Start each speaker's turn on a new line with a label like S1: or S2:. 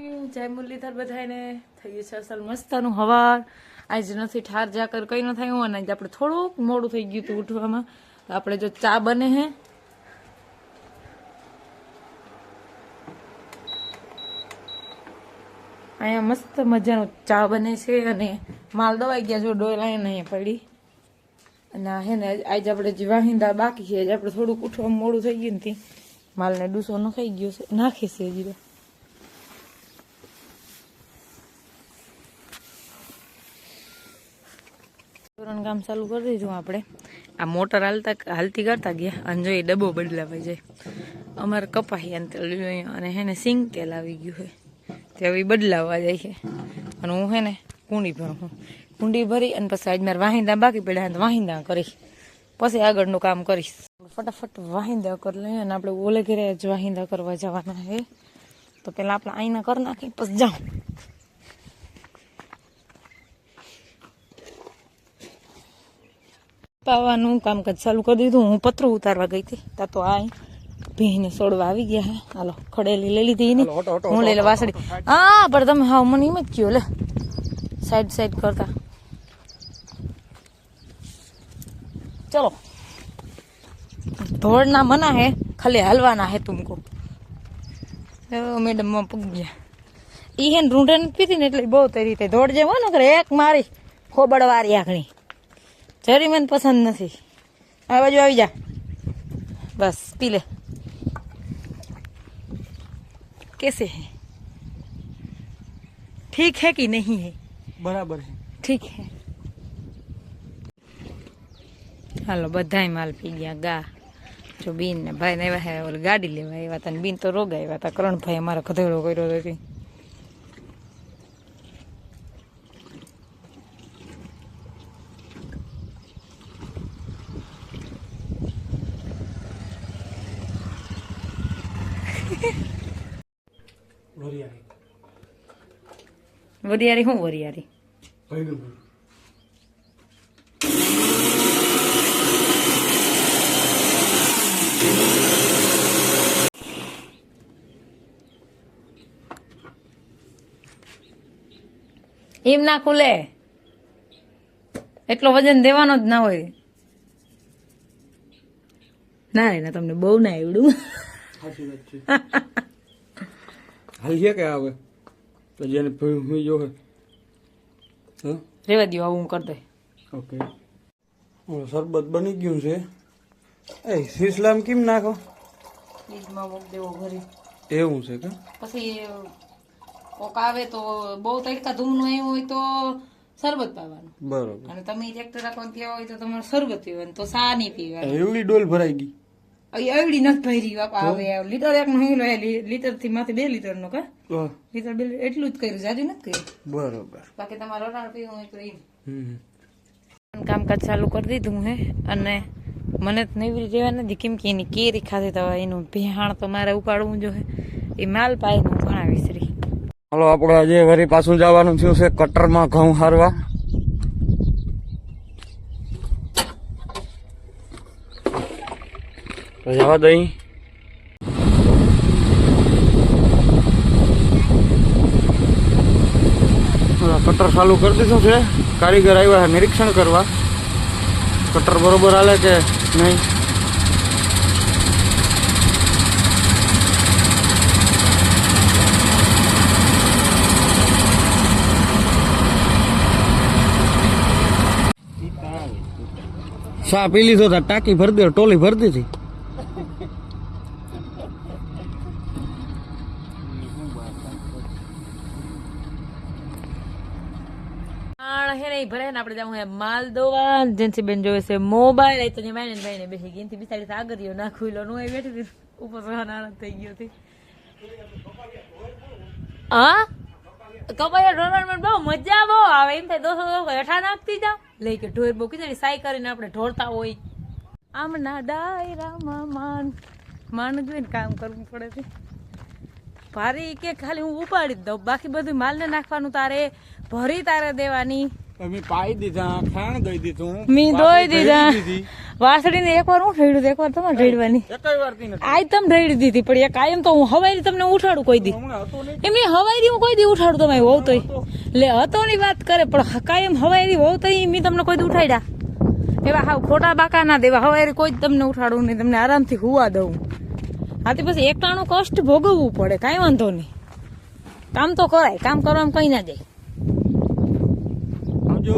S1: જય મુરલીધર બધાને થઈ ગયું છે અસલ મસ્તનું હવાર. આજ નથી ઠાર જાકર કઈ ન થાય અને આજે આપણે થોડુંક મોડું થઈ ગયું હતું ઉઠવામાં. આપણે જો ચા બને હે. અહીંયા મસ્ત મજાનો ચા બને છે અને માલ દવાઈ ગયા જો ડોલ અહીંયા પડી. અને હે ને આજે આપણે જે વાહિંદા બાકી છે, આજે આપણે થોડુંક ઉઠવામાં મોડું થઈ ગયું નથી. માલને ડૂસો નખાઈ ગયો છે. નાખી છે હજી કામ ચાલુ કરી દીધું આપણે. આ મોટર હાલતા હાલતી કરતા ગયા. અને જો એ ડબ્બો બદલાવાઈ જાય. અમારે કપાહી અને હેને સિંગ તેલ આવી ગયું હોય. તે હવે બદલાવા જાય છે. અને હું હે ને કુંડી ભરું કુંડી ભરી અને પછી આજ મારે વાહિંદા બાકી પડ્યા તો વાહિંદા કરીશ. પછી આગળનું કામ કરીશ. ફટાફટ વાહિંદા કરી લઈએ અને આપણે ઓલે ઘેરે જ વાહિંદા કરવા જવાના છે. તો પેલા આપણે આઈના કરી નાખી પછી જાઉં. પાવાનું કામકાજ ચાલુ કરી દીધું. હું પથરું ઉતારવા ગઈ હતી. તા તો આ ભીને સોડવા આવી ગયા હે. હાલો ખડેલી લઈ લીધી ને હું લઈ લે વાસડી હા પણ તમે હા મને એમ જ કયો લે. સાઈડ સાઈડ કરતા. ચલો. દોડના મના હે ખાલી હલવાના હે તુમકો. મેડમમાં પગ ગયા. ઈ હે ને રૂંઢે નથી પીધી ને એટલે બહુ તરી રીતે દોડ જેવો ને કરે એક મારી ખોબડવારી આખણી જરી મને પસંદ નથી. આ બાજુ આવી જા. બસ પી લે. કેસે હે? ઠીક હે કે નહીં હે?
S2: બરાબર હે.
S1: ઠીક હે. હાલો બધાય માલ પી ગયા ગા. જો બીન ને ભાઈ ને એવા ગાડી લેવા આવ્યા હતા બીન તો રોગ આવ્યા હતા કરણભાઈ અમારો કધેડો કર્યો હતો વરિયારી શું વરિયારી એમ ના ખુલે. એટલો વજન દેવાનો જ ના હોય. ના રે ના તમને બહુ ના આવડું.
S2: સાચી વાત છે. હાલ કે આવે તો જેને ભયું હું જો હા?
S1: રેવા દો આવું હું કરી દે.
S2: ઓકે. ઓલું શરબત બની ગયું છે. એ શીશલામ કેમ નાખો?
S1: ફ્રીજમાં મૂક દેવો ઘરે.
S2: એવું છે કે?
S1: પછી કોક આવે તો બહુ તડકા ધૂમનું આવ્યું હોય તો શરબત પાવાનું.
S2: બરોબર.
S1: અને તમે ટ્રેક્ટર રાખવાનું કહેવા હોય તો તમારે શરબત પીવાનું તો સા નહીં પીવાનું.
S2: એવડી ડોલ ભરાઈ ગઈ.
S1: એવડી નથી ભરી બાપા આવે લીટર એક નો હિલો લીટરથી માથે બે લીટર નો કા લીટર બે એટલું જ કર્યું જાજુ નથી કર્યું
S2: બરોબર.
S1: બાકી તમારો અઢાર પીવું હોય તો એમ કામકાજ ચાલુ કરી દીધું હે અને મને તો નહીં રહેવા નથી કેમ કે એની કેરી ખાધી તો એનું ભેહાણ તો મારે ઉપાડવું જો હે. એ માલ પાય હું ભણાવીશ રી.
S2: હાલો આપણે આજે વરી પાછું જવાનું થયું છે કટરમાં ઘઉં હારવા. તો જવા દઈ કટર ચાલુ કરી દીધું છે. કારીગર આવ્યા નિરીક્ષણ કરવા. કટર બરોબર હાલે કે નહીં? શા પી લીધો હતા ટાંકી ભરી દે, ટોલી ભરી દીધી.
S1: આણ હે નહીં ભરે ને આપણે જાવું હે માલ દોવા જેન્સી બેન જોવે છે મોબાઈલ. એ તો જે માઈને ભાઈને બેસી ગઈ થી બિચારી આગળ લો નું આવી બેઠી હતી. ઉપર આનંદ થઈ ગયો હતી. હા? કપાયા ટુર્નામેન્ટ બહુ મજા બહુ આવે. એમ થાય દોસ્તો દોસ્તો હેઠા નાખતી જાવ લઈ કે ઢોર બહુ કીધું સાઈ કરીને આપણે ઢોળતા હોય. આમ ના ડાયરામાં માન માન જોઈને કામ કરવું પડે છે. ભારી કે ખાલી હું ઉપાડી જ દઉં. બાકી બધું માલને નાખવાનું તારે ભરી તારે દેવાની.
S2: મેં પાઈ દીધા ખાણ દઈ દીધું.
S1: મી
S2: વાસળી
S1: દોઈ દીધા.
S2: ઢળી દીધી.
S1: એકવાર હું ઢળ્યું તમારે ઢળવાની
S2: એકેય વારથી નથી.
S1: તમ ઢળી દીધી પણ એ કાયમ તો હું હવારી તમને ઉઠાડું કોઈ દી. એમની હવારી હું કોઈ દી ઉઠાડું તમે હોવ તોય. લે હતો ની વાત કરે પણ કાયમ હવારી હોવ તો મેં તમને કોઈ દી ઉઠાડ્યા. એવા હાવ ખોટા બાકા ના દેવા હવારી કોઈ તમને ઉઠાડું નહીં તમને આરામથી હુવા દઉં. આથી પછી એકટાણું કષ્ટ ભોગવવું પડે, કાંઈ વાંધો નહીં. કામ તો કરાય, કામ કરવામાં કઈ ના જાય.
S2: સમજો.